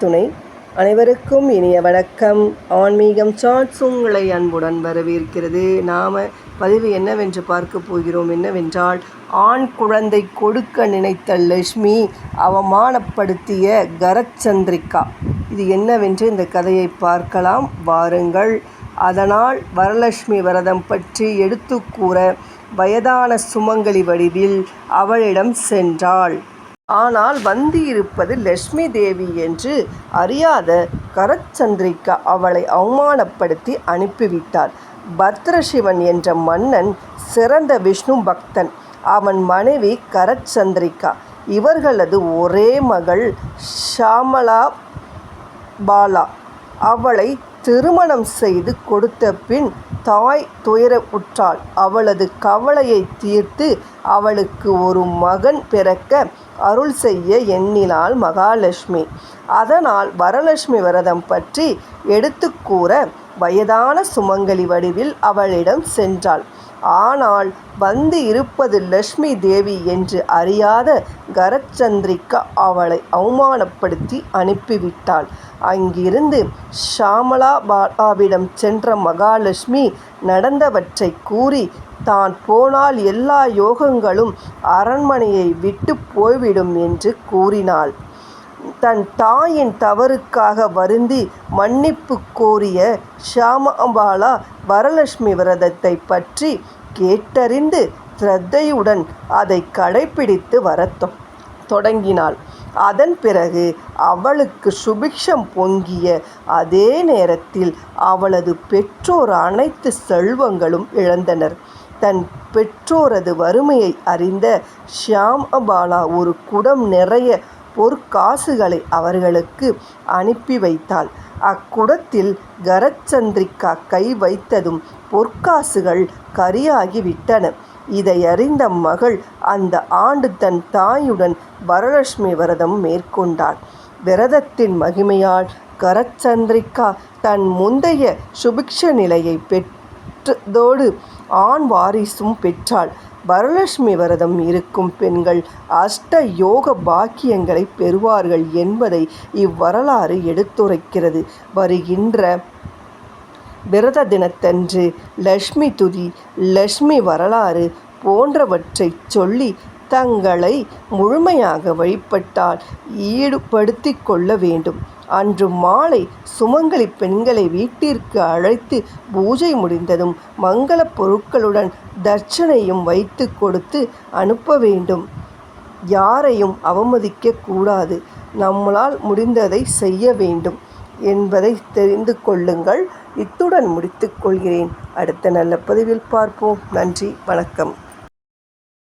துணை. அனைவருக்கும் இனிய வணக்கம். ஆன்மீகம் சாட்ஸ் உங்களை அன்புடன் வரவேற்கிறது. நாம் பதிவு என்னவென்று பார்க்க போகிறோம். என்னவென்றால் ஆண் குழந்தை கொடுக்க நினைத்த லட்சுமி அவமானப்படுத்திய கரச்சந்திரிகா இது என்னவென்று இந்த கதையை பார்க்கலாம். வாருங்கள். அதனால் வரலட்சுமி விரதம் பற்றி எடுத்து கூற வயதான சுமங்கலி வடிவில் அவளிடம் சென்றாள். ஆனால் வந்து இருப்பது லட்சுமி தேவி என்று அறியாத கரச்சந்திரிகா அவளை அவமானப்படுத்தி அனுப்பிவிட்டார் பத்ரசிவன் என்ற மன்னன் சிறந்த விஷ்ணு பக்தன். அவன் மனைவி கரச்சந்திரிகா இவர்களது ஒரே மகள் ஷாமலா பாலா. அவளை திருமணம் செய்து கொடுத்த பின் தாய் துயர உற்றாள். அவளது கவலையை தீர்த்து அவளுக்கு ஒரு மகன் பிறக்க அருள் செய்ய எண்ணினாள் மகாலட்சுமி. அதனால் வரலட்சுமி விரதம் பற்றி எடுத்து கூற வயதான சுமங்கலி வடிவில் அவளிடம் சென்றாள். ஆனால் வந்து இருப்பது லட்சுமி தேவி என்று அறியாத கரச்சந்திரிக்கா அவளை அவமானப்படுத்தி அனுப்பிவிட்டாள். அங்கிருந்து ஷாமலா பாலாவிடம் சென்ற மகாலட்சுமி நடந்தவற்றை கூறி தான் போனால் எல்லா யோகங்களும் அரண்மனையை விட்டு போய்விடும் என்று கூறினாள். தன் தாயின் தவறுக்காக வருந்தி மன்னிப்பு கோரிய ஷியாமபாலா வரலட்சுமி விரதத்தை பற்றி கேட்டறிந்து சிரத்தையுடன் அதை கடைபிடித்து வரத்தும் தொடங்கினாள். அதன் பிறகு அவளுக்கு சுபிக்ஷம் பொங்கிய அதே நேரத்தில் அவளது பெற்றோர் அனைத்து செல்வங்களும் இழந்தனர். தன் பெற்றோரது வறுமையை அறிந்த ஷியாமபாலா ஒரு குடம் நிறைய பொற்காசுகளை அவர்களுக்கு அனுப்பி வைத்தாள். அக்குடத்தில் கரச்சந்திரிக்கா கை வைத்ததும் பொற்காசுகள் கரியாகிவிட்டன. இதை அறிந்த மகள் அந்த ஆண்டு தன் தாயுடன் வரலட்சுமி விரதம் மேற்கொண்டாள். விரதத்தின் மகிமையால் கரச்சந்திரிக்கா தன் முந்தைய சுபிக்ஷ நிலையை பெற்றதோடு ஆண் வாரிசும் பெற்றாள். வரலட்சுமி விரதம் இருக்கும் பெண்கள் அஷ்ட யோக பாக்கியங்களை பெறுவார்கள் என்பதை இவ்வரலாறு எடுத்துரைக்கிறது. வருகின்ற விரத தினத்தன்று லக்ஷ்மி துதி லக்ஷ்மி வரலாறு போன்றவற்றை சொல்லி தங்களை முழுமையாக வழிபட்டால் ஈடுபடுத்தி கொள்ள வேண்டும். அன்று மாலை சுமங்கலி பெண்களை வீட்டிற்கு அழைத்து பூஜை முடிந்ததும் மங்கள பொருட்களுடன் தட்சணையும் வைத்து கொடுத்து அனுப்ப வேண்டும். யாரையும் அவமதிக்க கூடாது. நம்மளால் முடிந்ததை செய்ய வேண்டும் என்பதை தெரிந்து கொள்ளுங்கள். இத்துடன் முடித்துக் கொள்கிறேன். அடுத்த நல்ல பதிவில் பார்ப்போம். நன்றி. வணக்கம்.